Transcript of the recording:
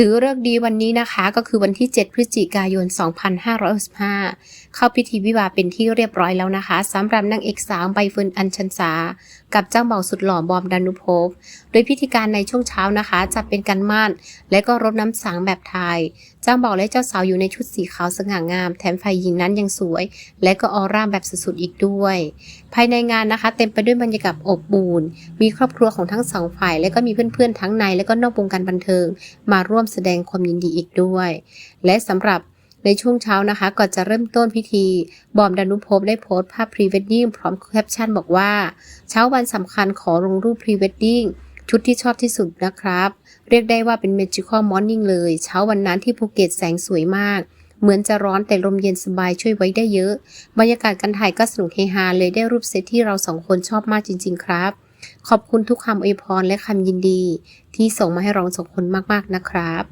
ถือเลิกดีวันนี้นะคะก็คือวันที่ 7 พฤศจิกายน 2565 เข้าพิธีวิวาเป็นที่เรียบร้อยแล้วนะคะสำหรับนางเอกสาวใบเฟิร์นอัญชันสากับเจ้าเบ่าสุดหล่อบอมดานุภพโดยพิธีการในช่วงเช้านะคะ จะเป็นการมั่นและก็รดน้ำสังแบบไทย เจ้าบ่าและเจ้าสาวอยู่ในชุดสีขาวสง่างาม แถมฝ่ายหญิงนั้นยังสวย และก็ออร่าแบบสุดๆอีกด้วย ภายในงานนะคะ เต็มไปด้วยบรรยากาศอบอุ่นมีครอบครัวของทั้งสองฝ่าย และก็มีเพื่อนๆทั้งในและก็นอกวงการบันเทิง มาร่วมแสดงความยินดีอีกด้วย และสำหรับในช่วงเช้านะคะ ก่อนจะเริ่มต้นพิธี บอมดานุภพได้โพสต์ภาพพรีเวดดิ้งพร้อมแคปชั่นบอกว่า เช้าวันสำคัญขอลงรูปพรีเวดดิ้งชุดที่ชอบที่สุดนะครับ เรียกได้ว่าเป็นเมจิคอลมอร์นิ่งเลย เช้าวันนั้นที่ภูเก็ตแสงสวยมาก เหมือนจะร้อนแต่ลมเย็นสบายช่วยไว้ได้เยอะ บรรยากาศการถ่ายก็สนุกเฮฮาเลยได้รูปเซตที่เราสองคนชอบมากจริง ๆ ครับ ขอบคุณทุกคำอวยพรและคำยินดีที่ส่งมาให้รองสองคนมากๆนะครับ